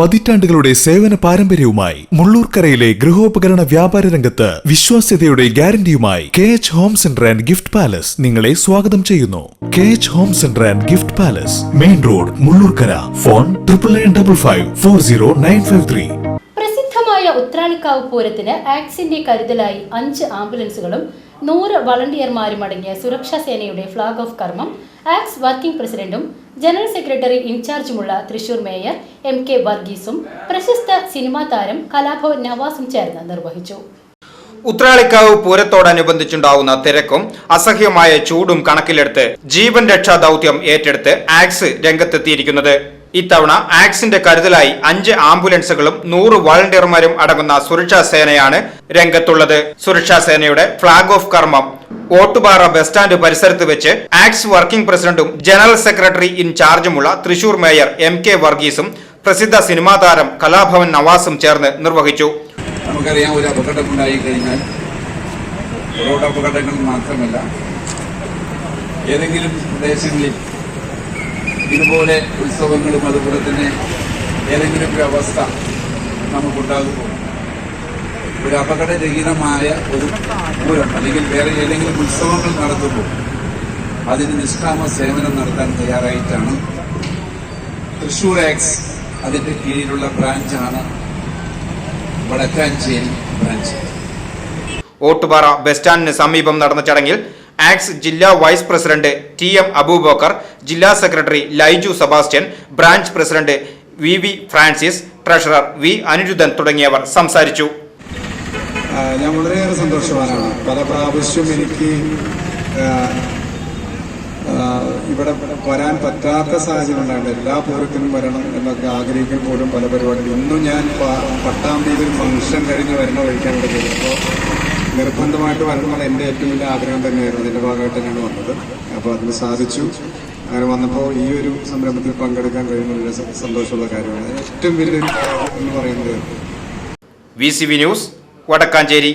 പതിറ്റാണ്ടുകളുടെ സേവന പാരമ്പര്യവുമായി മുള്ളൂർക്കരയിലെ ഗൃഹോപകരണ വ്യാപാര രംഗത്ത് വിശ്വാസ്യതയുടെ ഗ്യാരണ്ടിയുമായി K H home centre and gift palace നിങ്ങളെ സ്വാഗതം ചെയ്യുന്നു. K H home centre and gift palace main road Mullurkara. Phone triple nine double five four zero nine five three പ്രസിദ്ധമായ ഉത്രാളിക്കാവ് പൂരത്തിന് ആക്സിന്റെ കരുതലായി അഞ്ച് ആംബുലൻസുകളും നൂറ് വളണ്ടിയർമാരും അടങ്ങിയ സുരക്ഷാ സേനയുടെ ഫ്ളാഗ് ഓഫ് കർമ്മം ആക്സ് വർക്കിംഗ് പ്രസിഡന്റും ജനറൽ സെക്രട്ടറി ഇൻചാർജുമുള്ള തൃശൂർ മേയർ എം കെ വർഗീസും പ്രശസ്ത സിനിമാ താരം കലാഭവൻ നവാസും ചേർന്ന് നിർവഹിച്ചു ഉത്രാളിക്കാവ് പൂരത്തോടനുബന്ധിച്ചുണ്ടാവുന്ന തിരക്കും അസഹ്യമായ ചൂടും കണക്കിലെടുത്ത് ജീവൻ രക്ഷാ ദൗത്യം ഏറ്റെടുത്ത് ആക്സ് രംഗത്തെത്തിയിരിക്കുന്നത്. ഇത്തവണ ആക്സിന്റെ കരുതലായി അഞ്ച് ആംബുലൻസുകളും നൂറ് വളണ്ടിയർമാരും അടങ്ങുന്ന സുരക്ഷാ സേനയാണ് രംഗത്തുള്ളത്. സുരക്ഷാ സേനയുടെ ഫ്ളാഗ് ഓഫ് കർമ്മം ഓട്ടുപാറ ബസ് സ്റ്റാൻഡ് പരിസരത്ത് വെച്ച് ആക്സ് വർക്കിംഗ് പ്രസിഡന്റും ജനറൽ സെക്രട്ടറി ഇൻ ചാർജുമുള്ള തൃശൂർ മേയർ എം കെ വർഗീസും പ്രസിദ്ധ സിനിമാ താരം കലാഭവൻ നവാസും ചേർന്ന് നിർവഹിച്ചു. നമുക്കറിയാം ഒരു അപകടമുണ്ടായി കഴിഞ്ഞാൽ റോഡ് അപകടങ്ങൾ മാത്രമല്ല ഏതെങ്കിലും പ്രദേശങ്ങളിൽ ഇതുപോലെ ഉത്സവങ്ങളും അതുപോലെ തന്നെ ഏതെങ്കിലും ഒരു അവസ്ഥ നമുക്കുണ്ടാകുമ്പോൾ ഒരു അപകടരഹിതമായ ഒരു പൂരം അല്ലെങ്കിൽ വേറെ ഏതെങ്കിലും ഉത്സവങ്ങൾ നടത്തുമ്പോൾ അതിന് നിഷ്കാമ സേവനം നടത്താൻ തയ്യാറായിട്ടാണ്. തൃശൂർ എക്സ് അതിന്റെ കീഴിലുള്ള ബ്രാഞ്ചാണ് വടക്കാഞ്ചേരി ബ്രാഞ്ച് ഓട്ടുപാറ ബസ് സ്റ്റാൻഡിന് സമീപം നടന്ന ചടങ്ങിൽ ആക്സ് ജില്ലാ vice president T M Abubakker ജില്ലാ secretary Laiju Sebastian branch president V V Francis treasurer V Anirudhan തുടങ്ങിയവർ സംസാരിച്ചു. ഞാൻ വളരെയേറെ സന്തോഷവാനാണ്. പല പ്രാവശ്യം എനിക്ക് ഇവിടെ വരാൻ പറ്റാത്ത സാഹചര്യം ഉണ്ടായിരുന്നു എല്ലാ പൂരത്തിനും വരണം എന്നൊക്കെ ആഗ്രഹിക്കാൻ പോലും പല പരിപാടികളും. ഇന്നും ഞാൻ പട്ടാമ്പിയിൽ ഒരു ഫംഗ്ഷൻ കഴിഞ്ഞ് വരണം വഴിക്കാൻ വേണ്ടി അപ്പോൾ നിർബന്ധമായിട്ട് വരണമെന്നുള്ള എന്റെ ഏറ്റവും വലിയ ആഗ്രഹം തന്നെയായിരുന്നു. അതിന്റെ ഭാഗമായിട്ട് തന്നെയാണ് വന്നത്. അപ്പോൾ അതിന് സാധിച്ചു. അങ്ങനെ വന്നപ്പോൾ ഈ ഒരു സംരംഭത്തിൽ പങ്കെടുക്കാൻ കഴിയുന്ന സന്തോഷമുള്ള കാര്യമാണ്. ഏറ്റവും വലിയൊരു കാര്യം എന്ന് പറയുന്നത് V C V news Vadakkanchery.